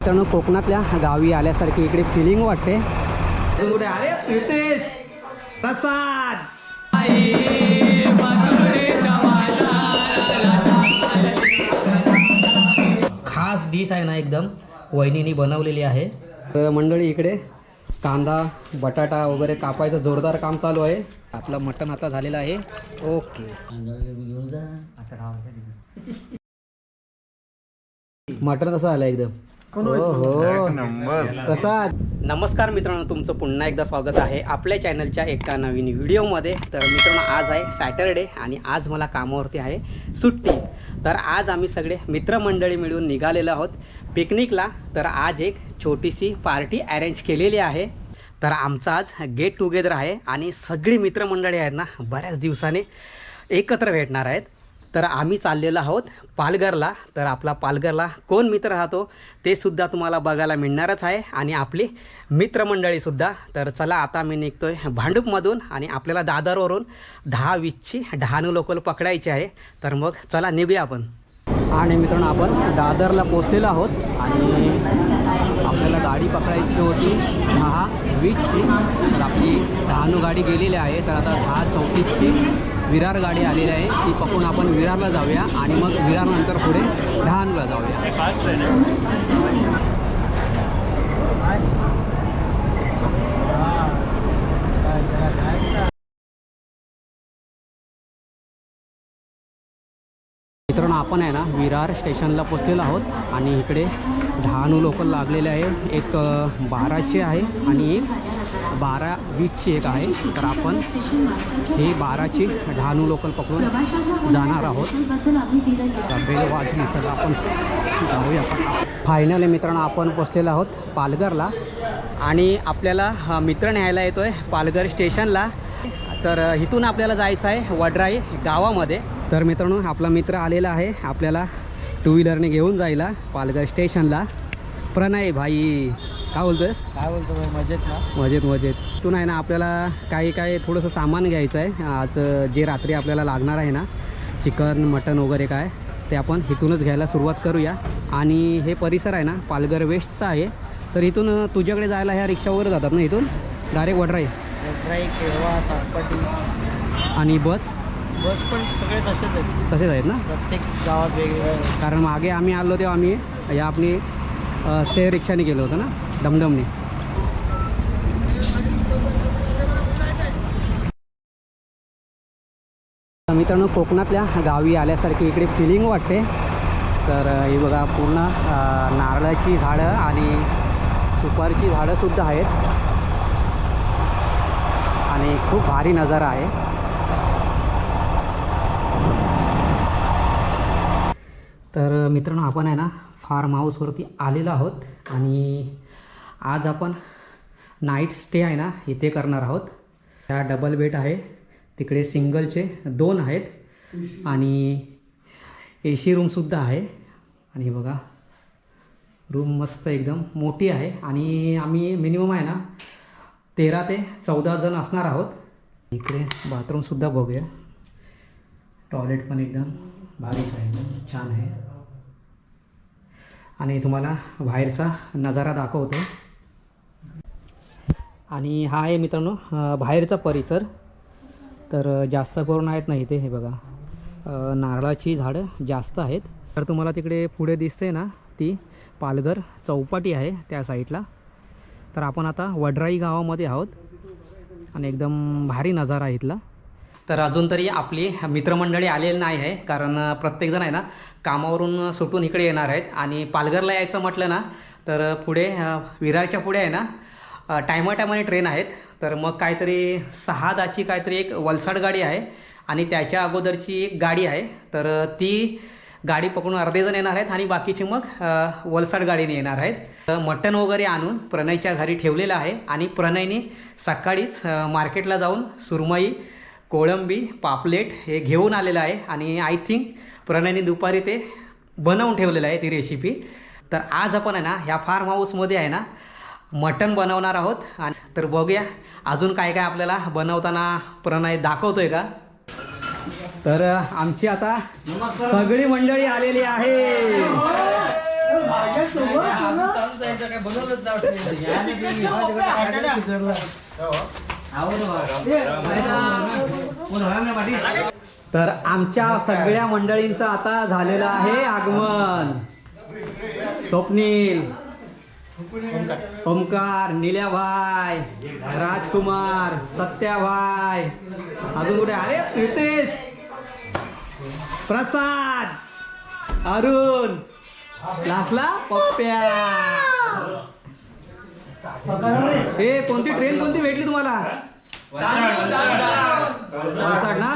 मित्रांनो कोकणातल्या गावी आल्यासारखी इकडे फिलिंग वाटते. कुठे? अरे प्रितेश प्रसाद! खास डिश आहे ना एकदम. वहिनीनी बनवलेली आहे. तर मंडळी इकडे कांदा बटाटा वगैरे कापायचं जोरदार काम चालू आहे. आपलं मटण आता झालेलं आहे. ओके. मटण कसं आलं एकदम. प्रसाद. नमस्कार मित्रांनो तुमचं पुन्हा एकदा स्वागत आहे आपल्या चॅनलच्या एका नवीन व्हिडिओमध्ये. तर मित्रांनो आज आहे सॅटरडे आणि आज मला कामावरती आहे सुट्टी. तर आज आम्ही सगळे मित्रमंडळी मिळून निघालेलो आहोत पिकनिकला. तर आज एक छोटीशी पार्टी अरेंज केलेली आहे. तर आमचं आज गेट टुगेदर आहे आणि सगळी मित्रमंडळी आहेत ना बऱ्याच दिवसाने एकत्र भेटणार आहेत. तर आम्ही चाललेलो आहोत पालघरला. तर आपला पालघरला कोण मित्र राहतो ते सुद्धा तुम्हाला बघायला मिळणारच आहे. आणि आपली मित्रमंडळीसुद्धा तर चला आता मी निघतो आहे भांडूपमधून आणि आपल्याला दादरवरून दहा वीसची डहाणू लोकल पकडायची आहे. तर मग चला निघूया आपण. आणि मित्रांनो आपण दादरला पोचलेलो आहोत आणि आपल्याला गाडी पकडायची होती. दहा वीसची. तर आपली डहाणू गाडी गेलेली आहे. तर आता दहा चौतीसची. विरार गाडी आलेली आहे. ती पकडून आपण विरारला जाऊया आणि मग विरारनंतर पुढे डहाणूला जाऊया. मित्रांनो आपण आहे ना विरार स्टेशनला पोचलेलो आहोत आणि इकडे डहाणू लोकल लागलेले आहे. एक बाराचे बाराची आहे आणि एक बारा वीसची एक आहे. तर आपण ही बाराची डहाणू लोकल पकडून जाणार आहोत. तर बेल वाजली आपण जाऊया फायनली मित्रांनो आपण पोचलेलो आहोत पालघरला. आणि आपल्याला मित्र न्यायला येतो आहे पालघर स्टेशनला. तर इथून आपल्याला जायचं आहे वडराई गावामध्ये. तर मित्रांनो आपला मित्र आलेला आहे. आपल्याला टू व्हीलरने घेऊन जायला पालघर स्टेशनला. प्रणय भाई. काय बोलतोयस? काय बोलतो भाई मजेत ना? मजेत मजेत. इथून आहे ना आपल्याला काही काही थोडंसं सामान घ्यायचं आहे. आज जे रात्री आपल्याला लागणार आहे ना चिकन मटन वगैरे काय ते आपण इथूनच घ्यायला सुरुवात करूया. आणि हे परिसर आहे ना पालघर वेस्टचा आहे. तर इथून तुझ्याकडे जायला ह्या रिक्षा वगैरे जातात ना इथून? डायरेक्ट वडराई. वडराई केळवा आणि बस? बस पण सगळे तसेच आहेत. तसेच आहेत ना? प्रत्येक गावात वेगवेगळे कारण मागे आम्ही आलो तेव्हा आम्ही या आपली शेअर रिक्षाने गेलो होतो ना? डमडमने मित्रांनो कोकणातल्या गावी आल्यासारखी इकडे फिलिंग वाटते. तर हे बघा पूर्ण नारळाची झाडं आणि सुपारीची झाडंसुद्धा आहेत. आणि खूप भारी नजारा आहे. तर मित्रांनो आपण आहे ना फार्म हाऊसवरती आलेलो आहोत. आणि आज आपण नाईट स्टे आहे ना इथे करणार आहोत. त्या डबल बेड आहे तिकडे सिंगलचे दोन आहेत. आणि ए सी रूमसुद्धा आहे. आणि बघा रूम मस्त एकदम मोठी आहे. आणि आम्ही मिनिमम आहे ना तेरा ते चौदा जण असणार आहोत. इकडे बाथरूमसुद्धा बघूया. टॉयलेट पण एकदम भारीच आहे एकदम छान आहे. आणि तुम्हाला बाहेरचा नजारा दाखवतो. आणि हा आहे मित्रांनो बाहेरचा परिसर. तर जास्त करून आहेत ना इथे हे बघा. नारळाची झाडं जास्त आहेत. तर तुम्हाला तिकडे पुढे दिसते ना ती पालघर चौपाटी आहे त्या साईडला. तर आपण आता वडराई गावामध्ये आहोत. आणि एकदम भारी नजारा आहे इथला. तर अजून तरी आपली मित्रमंडळी आलेली नाही आहे कारण प्रत्येकजण आहे ना कामावरून सुटून इकडे येणार आहेत. आणि पालघरला यायचं म्हटलं ना तर पुढे विरारच्या पुढे आहे ना टायमा टायमाने ट्रेन आहेत. तर मग काहीतरी सहा दाची काहीतरी एक वलसाड गाडी आहे आणि त्याच्या अगोदरची एक गाडी आहे. तर ती गाडी पकडून अर्धेजण येणार आहेत आणि बाकीचे मग वलसाड गाडीने येणार आहेत. तर मटण वगैरे आणून प्रणयच्या घरी ठेवलेलं आहे आणि प्रणयने सकाळीच मार्केटला जाऊन सुरमई कोळंबी पापलेट हे घेऊन आलेलं आहे आणि आय थिंक प्रणयने दुपारी ते बनवून ठेवलेलं आहे ती रेसिपी तर आज आपण आहे ना ह्या फार्म हाऊसमध्ये आहे ना मटण बनवणार आहोत. आणि तर बघूया अजून काय काय आपल्याला बनवताना प्रणय दाखवतोय का? तर आमची आता सगळी मंडळी आलेली आहे. तर आमच्या सगळ्या मंडळींचं आता झालेलं आहे आगमन. स्वप्नील. ओमकार निल्याभाई राजकुमार सत्याभाई अजून कुठे? अरे प्रितेश. प्रसाद. अरुण. लासला पप्प्या. ए कोणती ट्रेन कोणती भेटली तुम्हाला? ना?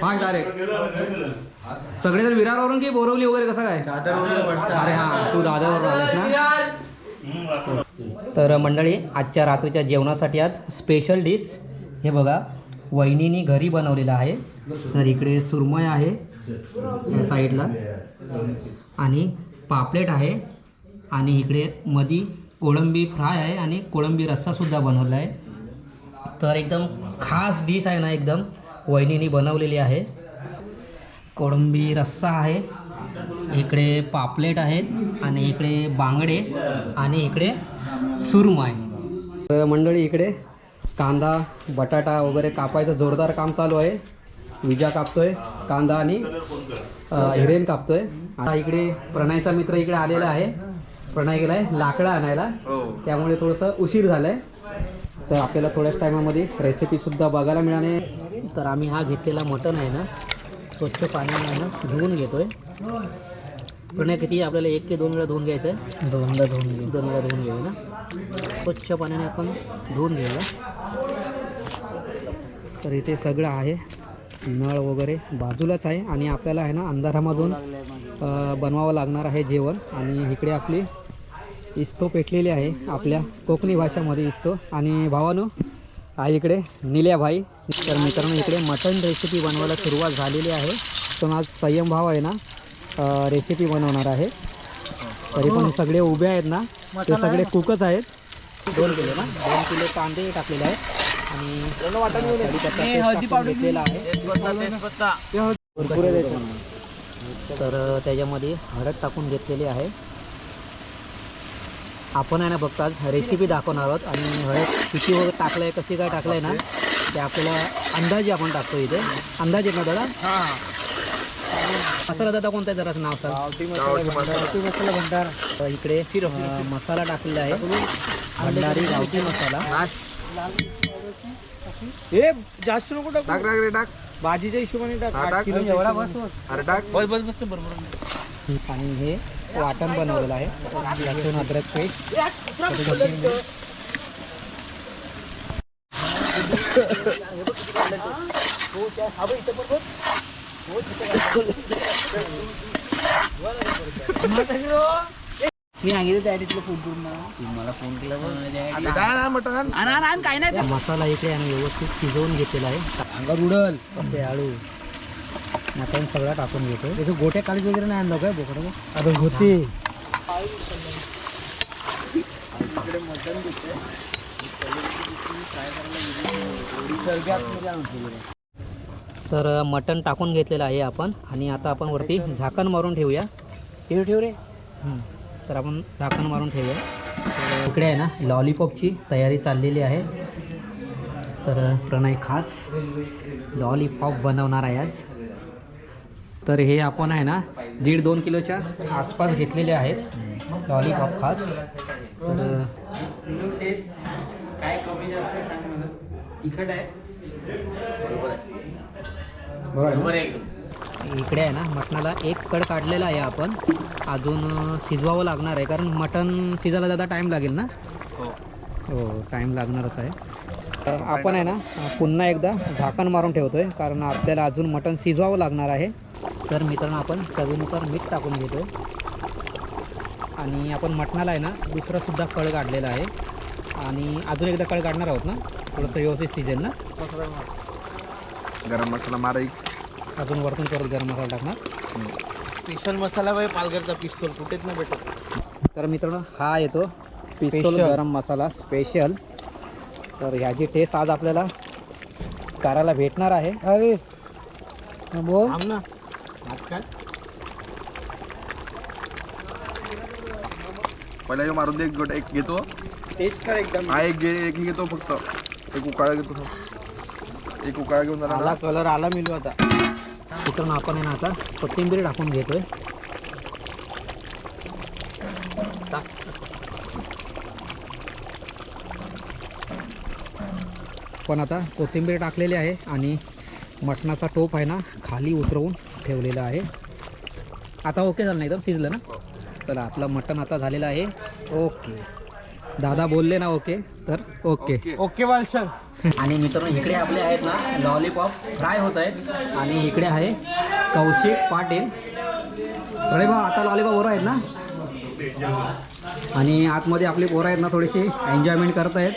फास्ट डायरेक्ट सगळेजण विरारवरून की बोरवली वगैरे कसं काय? अरे हा तू दादरवरून आलास ना? तर मंडळी आजच्या रात्रीच्या जेवणासाठी आज स्पेशल डिश हे बघा वहिनीनी घरी बनवलेलं आहे. तर इकडे सुरमय आहे या साईडला. आणि पापलेट आहे. आणि इकडे मधी कोळंबी फ्राय आहे आणि कोळंबी रस्सासुद्धा बनवला आहे. तर एकदम खास डिश आहे ना एकदम वहिनीनी बनवलेली आहे. कोळंबी रस्सा आहे. इकडे पापलेट आहेत आणि इकडे बांगडे आणि इकडे सुरमय तर मंडळी इकडे कांदा बटाटा वगैरे कापायचं जोरदार काम चालू आहे. विजा कापतोय कांदा आणि हिरेन कापतोय. आता इकडे प्रणयचा मित्र इकडे आलेला आहे. प्रणय गेलाय लाकडं आणायला. त्यामुळे थोडंसं उशीर झालाय. तर आपल्याला थोड्याच टायमामध्ये रेसिपीसुद्धा बघायला मिळाले. तर आम्ही हा घेतलेला मटण आहे ना स्वच्छ पाण्याने आहे ना धुवून घेतोय. प्रणय किती? आपल्याला एक ते दोन वेळा धुवून घ्यायचं आहे दोनदा धुवून घेऊ. दोन वेळा धुवून घेऊ ना. स्वच्छ पाण्याने आपण धुवून घेऊया. तर इथे सगळं आहे. नळ वगैरे बाजूलाच आहे आणि आपल्याला आहे ना अंधारामधून बनवावं लागणार आहे जेवण. आणि इकडे आपली इस्तो पेटलेली आहे. आपल्या कोकणी भाषामध्ये इस्तो. आणि भावानो आहे इकडे निल्या भाई तर मित्रांनो इकडे मटन रेसिपी बनवायला सुरुवात झालेली आहे. पण आज संयम भाव आहे ना रेसिपी बनवणार आहे. तरी पण सगळे उभे आहेत ना ते सगळे कुकच आहेत. दोन किलो ना दोन किलो कांदे टाकलेले आहेत. आणि घेतलेला आहे. तर त्याच्यामध्ये हळद टाकून घेतलेली आहे. आपण आहे ना फक्त आज रेसिपी दाखवणार आहोत. आणि हळद किती वगैरे टाकलं आहे कशी काय टाकलं आहे ना ते आपल्याला अंदाजे आपण टाकतो इथे. अंदाजे ना दादा मसाला दादा कोणता आहे जराचं नाव सांग. गावठी मसाला भंडार. तर इकडे मसाला टाकलेला आहे. भंडारी गावठी मसाला. हे जास्त नको टाक. रे टाक. भाजीच्या हिशोबाने टाक. एवढा टाक. बस बस बस बरोबर. आणि हे वाटण बनवलेलं आहे. लसूण अद्रक पेस्ट मी सांगितलं त्या फोन करून मला फोन केला काय नाही. मसाला इकडे आणि व्यवस्थित शिजवून घेतलेला आहे. अंगावर उडल ते आळू? मटण सगळं टाकून घेतो. त्याचे गोट्या काळी वगैरे नाही आणलं काय? बोकडं आता होते तर मटण टाकून घेतलेलं आहे आपण. आणि आता आपण वरती झाकण मारून ठेवूया. ठेव ठेव रे. तर आपण झाकण मारून ठेवूया. इकडे आहे ना लॉलीपॉपची तयारी चाललेली आहे. तर प्रणय खास लॉलीपॉप बनवणार आहे आज. तर हे आपण आहे ना दीड दोन किलोच्या आसपास घेतलेले आहेत. लॉलीपॉप खास. तर काय कमी जास्त सांग मला. तिखट आहे. बरोबर इकडे आहे ना मटणाला एक कड काढलेला आहे आपण. अजून शिजवावं लागणार आहे कारण मटण शिजायला जाता टाईम लागेल ना? हो. टाईम लागणारच आहे. आपण आहे ना पुन्हा एकदा झाकण मारून ठेवतोय कारण आपल्याला अजून मटण शिजवावं लागणार आहे. तर मित्रांनो आपण चवीनुसार मीठ टाकून घेतो आणि आपण मटणाला आहे ना दुसरंसुद्धा कळ काढलेला आहे. आणि अजून एकदा कळ काढणार आहोत ना थोडंसं व्यवस्थित शिजेल ना. गरम मसाला मारा अजून वरतून परत गरम मसाला टाकणार. स्पेशल मसाला बाई पालघरचा पिस्तूल कुठेच नाही भेटत. तर मित्रांनो हा येतो पिस्तूल. गरम मसाला स्पेशल तर ह्याची टेस्ट आज आपल्याला करायला भेटणार आहे. अरे बोल ना. पहिला हे मारून दे एक गोट एक घेतो. टेस्ट कर एकदम. हा एक घे एक घेतो फक्त. एक उकाळा घेतो. एक उकाळा घेऊन जाणार आला कलर आला मिळू आता. मित्रांनो आपण आहे ना आता? कोथिंबीर टाकून घेतोय. पण आता कोथिंबीर टाकलेली आहे आणि मटणाचा टोप आहे ना खाली उतरवून ठेवलेला आहे. आता ओके झालं ना एकदम? शिजलं ना? चला आपलं मटण आता झालेलं आहे. ओके दादा बोलले ना ओके तर ओके ओके वालशन. आणि मित्रांनो इकडे आपले आहेत ना लॉलीपॉप फ्राय होत आहेत. आणि इकडे आहे कौशिक पाटील. अरे बा आता लॉलीपॉप पोरं आहेत ना? आणि आतमध्ये आपली पोरं आहेत ना थोडीशी एन्जॉयमेंट करत आहेत.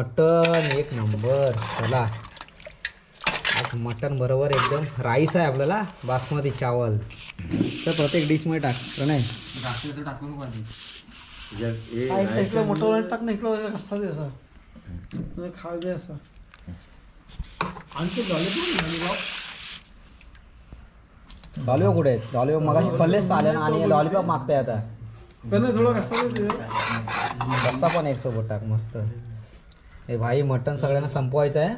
मटन एक नंबर. चला. आज मटन बरोबर एकदम राईस आहे आपल्याला बासमती चावल. तर प्रत्येक डिशमध्ये टाक प्रणय टाक ना इकडं असता आणखी लॉलीपॉप कुठे? आहेत हो, लॉलीपॉप मगाशी खाल्लेच चालेल आणि लॉलीपॉप मागताय आता. पण थोडं कसा पण एक सोबत टाक मस्त. हे भाई मटन सगळ्यांना संपवायचं आहे.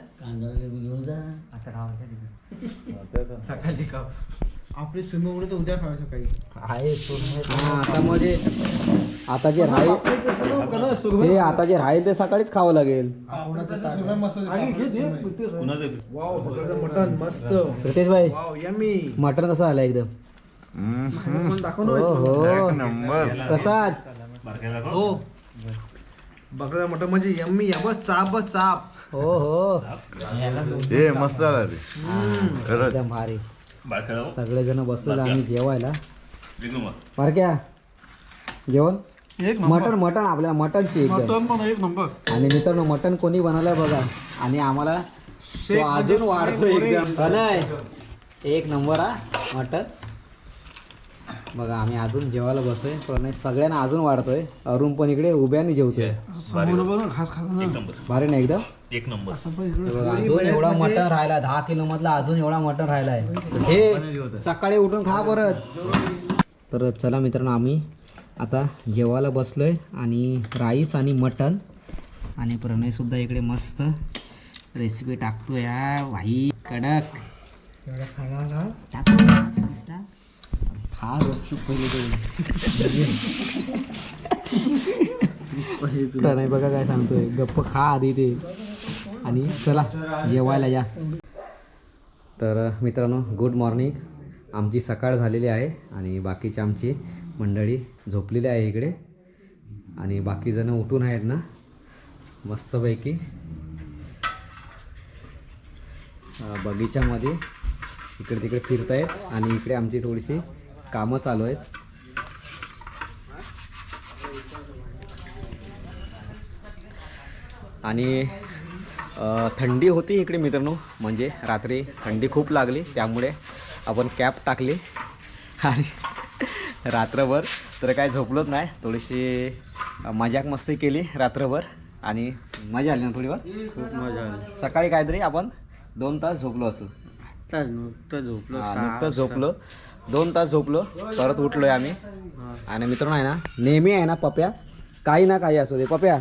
आपली स्विमिंग उडे तर उद्या खायचं काही आहे हा, आता म्हणजे आता जे राहील हे आता जे राहील ते सकाळीच खावं लागेल. मटन मस्त. रितेश भाई वाव यमी मटन कसं आलं एकदम? दाखव हो हो नंबर. प्रसाद. हो. बकरा मटन म्हणजे यम्मी या बस चाप चाप. हो हो. हे मस्त आला रे. खरंच. एकदम भारी. सगळेजण बसलेले आम्ही जेवायला. पारक्या. जेवण? एक मटन मटन आपल्या मटनची एकदम. मटन पण एक नंबर. आणि मित्रांनो मटन कोणी बनवलंय बघा. आणि आम्हाला तो अजून वाढतो एकदम. का नाही एक नंबर हा. मटन बघा आम्ही अजून जेवायला बसतोय पण सगळ्यांना अजून वाढतोय. अरुण पण इकडे उभ्याने जेवतोय. भारी ना एकदम? हे बघा, अजून एवढा मटन राहिला दहा किलो मधला अजून एवढा मटन राहिलाय. हे सकाळी उठून खा परत. तर चला मित्रांनो आम्ही आता जेवायला बसलोय आणि राईस आणि मटन आणि प्रणय सुद्धा इकडे मस्त रेसिपी टाकतोय या भाई कडक. एवढं खा गपचूप पहिले ते प्रणय बघा काय सांगतोय गप्प खा आधी ते आणि चला जेवायला या तर मित्रांनो गुड मॉर्निंग आमची सकाळ झालेली आहे आणि बाकीची आमची मंडळी झोपलेली आहे इकडे. आणि बाकी जण उठून आहेत ना. मस्तपैकी. बगीच्यामध्ये इकडे तिकडे फिरतायत आणि इकडे आमची थोडीशी कामं चालू आहेत. आणि थंडी होती इकडे मित्रांनो म्हणजे रात्री थंडी खूप लागली त्यामुळे आपण कॅप टाकली. आणि रात्रभर तर काय झोपलोच नाही थोडीशी मजाक मस्ती केली रात्रभर आणि मजा आली ना थोडीवर खूप मजा आली. सकाळी काहीतरी आपण दोन तास झोपलो असू. नुकतं झोपलो नुकतंच झोपलो. दोन तास झोपलो परत उठलोय आम्ही. आणि मित्रांनो आहे ना नेहमी आहे ना पप्या काही ना काही असू दे. पप्या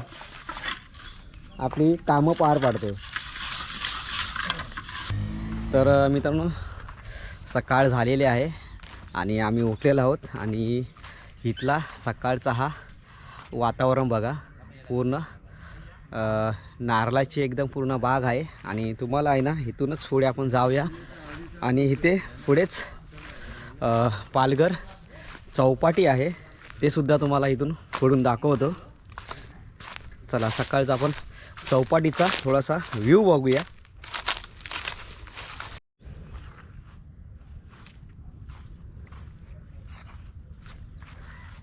आपली कामं पार पाडतो. तर मित्रांनो सकाळ झालेली आहे आणि आम्ही उठलेलो आहोत आणि इथला सकाळचा हा वातावरण बघा पूर्ण नारळाची एकदम पूर्ण बाग आहे. आणि तुम्हाला आहे ना इथूनच पुढे आपण जाऊया. आणि इथे पुढेच पालघर चौपाटी आहे. ते सुद्धा तुम्हाला इथून पडून दाखवतो. चला सकाळचा आपण चौपाटीचा थोडासा व्ह्यू बघूया.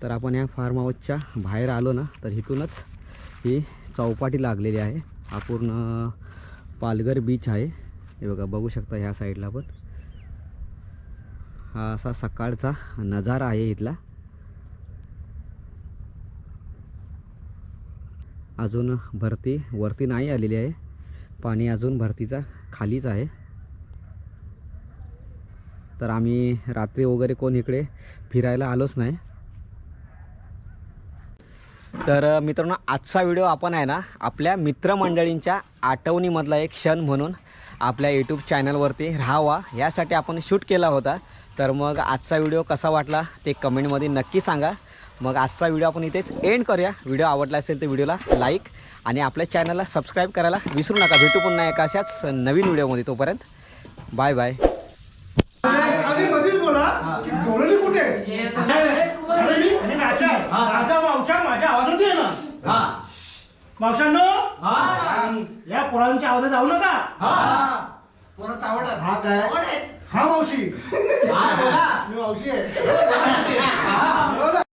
तर आपण या फार्म हाऊसच्या बाहेर आलो ना तर इथूनच ही चौपाटी लागलेली आहे. हा पूर्ण पालघर बीच आहे. हे बघा बघू शकता ह्या साईडला पण. हा असा सकाळचा नजारा आहे इथला. अजून भरती वरती नाही आलेली आहे. पाणी अजून भरतीचा खालीच आहे. तर आम्ही रात्री वगैरे कोण इकडे फिरायला आलोच नाही. तर मित्रांनो आजचा व्हिडिओ आपण आहे ना आपल्या मित्रमंडळींच्या आठवणीमधला एक क्षण म्हणून आपल्या यूट्यूब चॅनलवरती राहावा. यासाठी आपण शूट केला होता. तर मग आजचा व्हिडिओ कसा वाटला ते कमेंटमध्ये नक्की सांगा. मग आजचा व्हिडिओ आपण इथेच एंड करूया. व्हिडिओ आवडला असेल तर व्हिडिओला लाईक आणि आपल्या चॅनलला सबस्क्राईब करायला विसरू नका. भेटू पुन्हा एका अशाच नवीन व्हिडिओमध्ये तोपर्यंत. बाय बाय मावशांनो या पोरांच्या आवाजात जाऊ नका. हा. काय? हा मावशी मी मावशी आहे